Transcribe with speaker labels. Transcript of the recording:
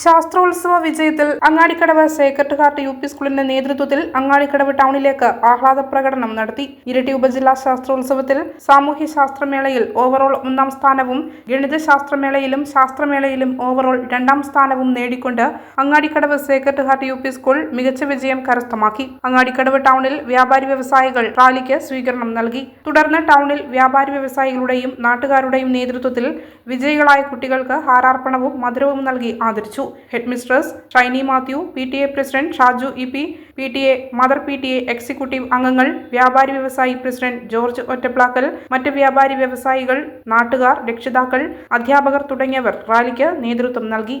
Speaker 1: ശാസ്ത്രോത്സവ വിജയത്തിൽ Angadikkadavu Sacred Heart U P സ്കൂളിന്റെ നേതൃത്വത്തിൽ അങ്ങാടിക്കടവ് ടൗണിലേക്ക് ആഹ്ലാദ പ്രകടനം നടത്തി. ഇരട്ടി ഉപജില്ലാ ശാസ്ത്രോത്സവത്തിൽ സാമൂഹ്യ ശാസ്ത്രമേളയിൽ ഓവറോൾ ഒന്നാം സ്ഥാനവും ഗണിത ശാസ്ത്രമേളയിലും ശാസ്ത്രമേളയിലും ഓവറോൾ രണ്ടാം സ്ഥാനവും നേടിക്കൊണ്ട് Angadikkadavu Sacred Heart U P school മികച്ച വിജയം കരസ്ഥമാക്കി. അങ്ങാടിക്കടവ് ടൗണിൽ വ്യാപാരി വ്യവസായികൾ റാലിക്ക് സ്വീകരണം നൽകി. തുടർന്ന് ടൗണിൽ വ്യാപാരി വ്യവസായികളുടെയും നാട്ടുകാരുടെയും നേതൃത്വത്തിൽ വിജയികളായ കുട്ടികൾക്ക് ഹാരാർപ്പണവും മധുരവും നൽകി ആദരിച്ചു. Head mistress Shiny Mathew P T A president Shaju E P P T A mother P T A executive അംഗങ്ങൾ വ്യാപാരി വ്യവസായി പ്രസിഡന്റ് ജോർജ് ഒറ്റപ്ലാക്കൽ മറ്റ് വ്യാപാരി വ്യവസായികൾ നാട്ടുകാർ രക്ഷിതാക്കൾ അധ്യാപകർ തുടങ്ങിയവർ റാലിക്ക് നേതൃത്വം നൽകി.